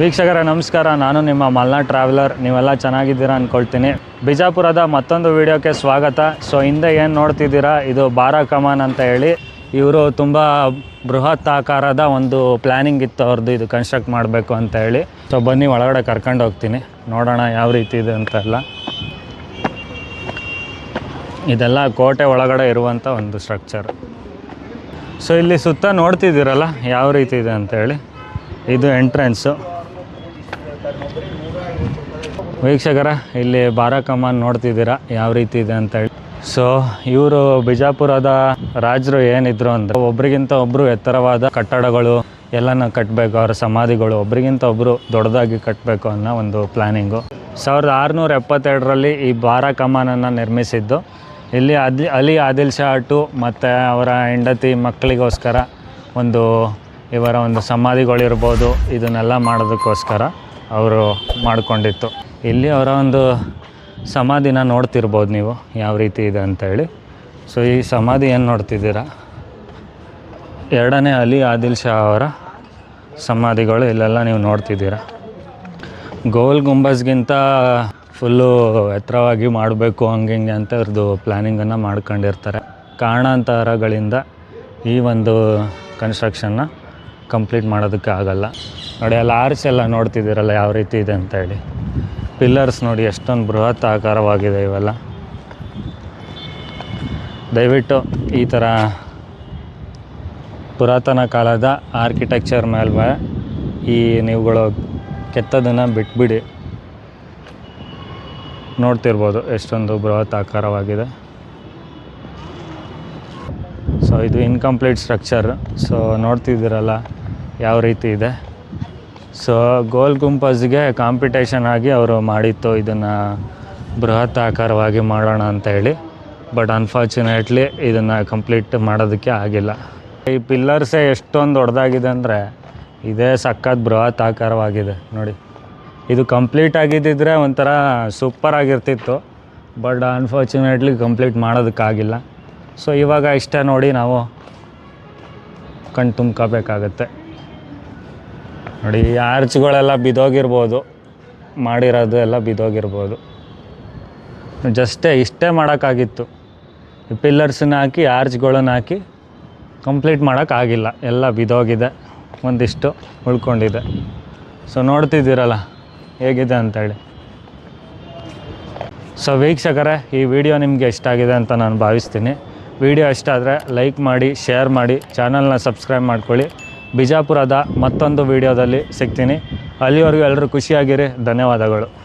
ವೀಕ್ಷಕರ, ನಮಸ್ಕಾರ. ನಾನು ನಿಮ್ಮ ಮಲ್ನಾಡ್ ಟ್ರಾವೆಲರ್ ನೀವೆಲ್ಲ ಚೆನ್ನಾಗಿದ್ದೀರಾ ಅಂದ್ಕೊಳ್ತೀನಿ ಬಿಜಾಪುರದ ಮತ್ತೊಂದು ವಿಡಿಯೋಕ್ಕೆ ಸ್ವಾಗತ. ಸೊ ಹಿಂದೆ ಏನು ನೋಡ್ತಿದ್ದೀರಾ, ಇದು ಬಾರಾ ಕಮಾನ್ ಅಂತ ಹೇಳಿ. ಇವರು ತುಂಬ ಬೃಹತ್ ಆಕಾರದ ಒಂದು ಪ್ಲ್ಯಾನಿಂಗ್ ಇತ್ತು. ಅವ್ರದ್ದು ಇದು ಕನ್ಸ್ಟ್ರಕ್ಟ್ ಮಾಡಬೇಕು ಅಂತ ಹೇಳಿ. ಸೊ ಬನ್ನಿ, ಒಳಗಡೆ ಕರ್ಕೊಂಡು ಹೋಗ್ತೀನಿ. ನೋಡೋಣ ಯಾವ ರೀತಿ ಇದೆ ಅಂತೆಲ್ಲ. ಇದೆಲ್ಲ ಕೋಟೆ ಒಳಗಡೆ ಇರುವಂಥ ಒಂದು ಸ್ಟ್ರಕ್ಚರ್ ಸೊ ಇಲ್ಲಿ ಸುತ್ತ ನೋಡ್ತಿದ್ದೀರಲ್ಲ, ಯಾವ ರೀತಿ ಇದೆ ಅಂತೇಳಿ ಇದು ಎಂಟ್ರೆನ್ಸು ವೀಕ್ಷಕರ, ಇಲ್ಲಿ ಬಾರಾ ಕಮಾನ್ ನೋಡ್ತಿದ್ದೀರಾ? ಯಾವ ರೀತಿ ಇದೆ ಅಂತೇಳಿ ಸೊ ಇವರು ಬಿಜಾಪುರದ ರಾಜರು ಏನಿದ್ರು ಅಂದರೆ, ಒಬ್ರಿಗಿಂತ ಒಬ್ರು ಎತ್ತರವಾದ ಕಟ್ಟಡಗಳು, ಎಲ್ಲನ ಕಟ್ಟಬೇಕು ಅವರ ಸಮಾಧಿಗಳು, ಒಬ್ರಿಗಿಂತ ಒಬ್ಬರು ದೊಡ್ಡದಾಗಿ ಕಟ್ಟಬೇಕು ಅನ್ನೋ ಒಂದು ಪ್ಲ್ಯಾನಿಂಗು ಸಾವಿರದ ಆರುನೂರ ಎಪ್ಪತ್ತೆರಡರಲ್ಲಿ ಈ ಬಾರಾ ಕಮಾನನ್ನು ನಿರ್ಮಿಸಿದ್ದು. ಇಲ್ಲಿ ಅದಿ, ಅಲಿ ಆದಿಲ್ ಶಾ ಟು ಮತ್ತು ಅವರ ಹೆಂಡತಿ ಮಕ್ಕಳಿಗೋಸ್ಕರ ಒಂದು, ಇವರ ಒಂದು ಸಮಾಧಿಗಳಿರ್ಬೋದು, ಇದನ್ನೆಲ್ಲ ಮಾಡೋದಕ್ಕೋಸ್ಕರ. ಅವರು ಮಾಡಿಕೊಂಡಿತ್ತು. ಇಲ್ಲಿ ಅವರ ಒಂದು ಸಮಾಧಿನ ನೋಡ್ತಿರ್ಬೋದು ನೀವು, ಯಾವ ರೀತಿ ಇದೆ ಅಂತೇಳಿ ಸೊ ಈ ಸಮಾಧಿ ಏನು ನೋಡ್ತಿದ್ದೀರಾ? ಎರಡನೇ ಅಲಿ ಆದಿಲ್ ಶಾ ಅವರ ಸಮಾಧಿಗಳು ಇಲ್ಲೆಲ್ಲ ನೀವು ನೋಡ್ತಿದ್ದೀರಾ. ಗೋಲ್ ಗುಂಬಸ್ಗಿಂತ ಫುಲ್ಲು ಎತ್ತರವಾಗಿ ಮಾಡಬೇಕು, ಹಂಗೆ ಹಿಂಗೆ ಅಂತ ಅವ್ರದ್ದು ಪ್ಲ್ಯಾನಿಂಗನ್ನು ಮಾಡ್ಕೊಂಡಿರ್ತಾರೆ. ಕಾರಣಾಂತರಗಳಿಂದ ಈ ಒಂದು ಕನ್ಸ್ಟ್ರಕ್ಷನ್ನ ಕಂಪ್ಲೀಟ್ ಮಾಡೋದಕ್ಕೆ ಆಗಲ್ಲ. ನೋಡಿ, ಅಲ್ಲಿ ಆರ್ಚ್ ಎಲ್ಲ ನೋಡ್ತಿದ್ದೀರಲ್ಲ, ಯಾವ ರೀತಿ ಇದೆ ಅಂತ ಹೇಳಿ. ಪಿಲ್ಲರ್ಸ್ ನೋಡಿ, ಎಷ್ಟೊಂದು ಬೃಹತ್ ಆಕಾರವಾಗಿದೆ ಇವೆಲ್ಲ. ದಯವಿಟ್ಟು ಈ ಥರ ಪುರಾತನ ಕಾಲದ ಆರ್ಕಿಟೆಕ್ಚರ್ ಮೇಲೆ ಈ ನೀವುಗಳು ಕೆತ್ತದನ್ನು ಬಿಟ್ಬಿಡಿ. ನೋಡ್ತಿರ್ಬೋದು ಎಷ್ಟೊಂದು ಬೃಹತ್ ಆಕಾರವಾಗಿದೆ. ಸೊ ಇದು ಇನ್ಕಂಪ್ಲೀಟ್ ಸ್ಟ್ರಕ್ಚರ್ ಸೊ ನೋಡ್ತಿದ್ದೀರಲ್ಲ, ಯಾವ ರೀತಿ ಇದೆ. ಸೊ ಗೋಲ್ ಗುಂಪಸ್ಗೆ ಕಾಂಪಿಟೇಷನ್ ಆಗಿ ಅವರು ಮಾಡಿತ್ತು ಇದನ್ನು ಬೃಹತ್ ಆಕಾರವಾಗಿ ಮಾಡೋಣ ಅಂತ ಹೇಳಿ. ಬಟ್ ಅನ್ಫಾರ್ಚುನೇಟ್ಲಿ ಇದನ್ನು ಕಂಪ್ಲೀಟ್ ಮಾಡೋದಕ್ಕೆ ಆಗಿಲ್ಲ. ಈ ಪಿಲ್ಲರ್ಸೇ ಎಷ್ಟೊಂದು ದೊಡ್ಡದಾಗಿದೆ ಅಂದರೆ ಇದೇ ಸಕ್ಕತ್ ಬೃಹತ್ ಆಕಾರವಾಗಿದೆ ನೋಡಿ. ಇದು ಕಂಪ್ಲೀಟ್ ಆಗಿದ್ದಿದ್ರೆ ಒಂಥರ ಸೂಪರ್ ಆಗಿರ್ತಿತ್ತು. ಬಟ್ ಅನ್ಫಾರ್ಚುನೇಟ್ಲಿ ಕಂಪ್ಲೀಟ್ ಮಾಡೋದಕ್ಕಾಗಿಲ್ಲ ಸೊ ಇವಾಗ ಇಷ್ಟ ನೋಡಿ ನಾವು ಕಣ್ ತುಂಬ್ಕೋಬೇಕಾಗತ್ತೆ. ನೋಡಿ, ಈ ಆರ್ಚ್ಗಳೆಲ್ಲ ಬಿದ್ದೋಗಿರ್ಬೋದು. ಮಾಡಿರೋದು ಎಲ್ಲ ಬಿದ್ದೋಗಿರ್ಬೋದು. ಜಸ್ಟೇ ಇಷ್ಟೇ ಮಾಡೋಕ್ಕಾಗಿತ್ತು. ಈ ಪಿಲ್ಲರ್ಸನ್ನ ಹಾಕಿ, ಆರ್ಚ್ಗಳನ್ನ ಹಾಕಿ ಕಂಪ್ಲೀಟ್ ಮಾಡೋಕ್ಕಾಗಿಲ್ಲ. ಎಲ್ಲ ಬಿದ್ದೋಗಿದೆ. ಒಂದಿಷ್ಟು ಉಳ್ಕೊಂಡಿದೆ. ಸೊ ನೋಡ್ತಿದ್ದೀರಲ್ಲ, ಹೇಗಿದೆ ಅಂತೇಳಿ. ಸೊ ವೀಕ್ಷಕರೇ, ಈ ವಿಡಿಯೋ ನಿಮಗೆ ಇಷ್ಟ ಆಗಿದೆ ಅಂತ ನಾನು ಭಾವಿಸ್ತೀನಿ. ವಿಡಿಯೋ ಇಷ್ಟ ಆದರೆ ಲೈಕ್ ಮಾಡಿ, ಶೇರ್ ಮಾಡಿ, ಚಾನಲ್ನ ಸಬ್ಸ್ಕ್ರೈಬ್ ಮಾಡ್ಕೊಳ್ಳಿ. ಬಿಜಾಪುರದ ಮತ್ತೊಂದು ವಿಡಿಯೋದಲ್ಲಿ ಸಿಗ್ತೀನಿ. ಅಲ್ಲಿವರೆಗೂ ಎಲ್ಲರೂ ಖುಷಿಯಾಗಿರಿ. ಧನ್ಯವಾದಗಳು.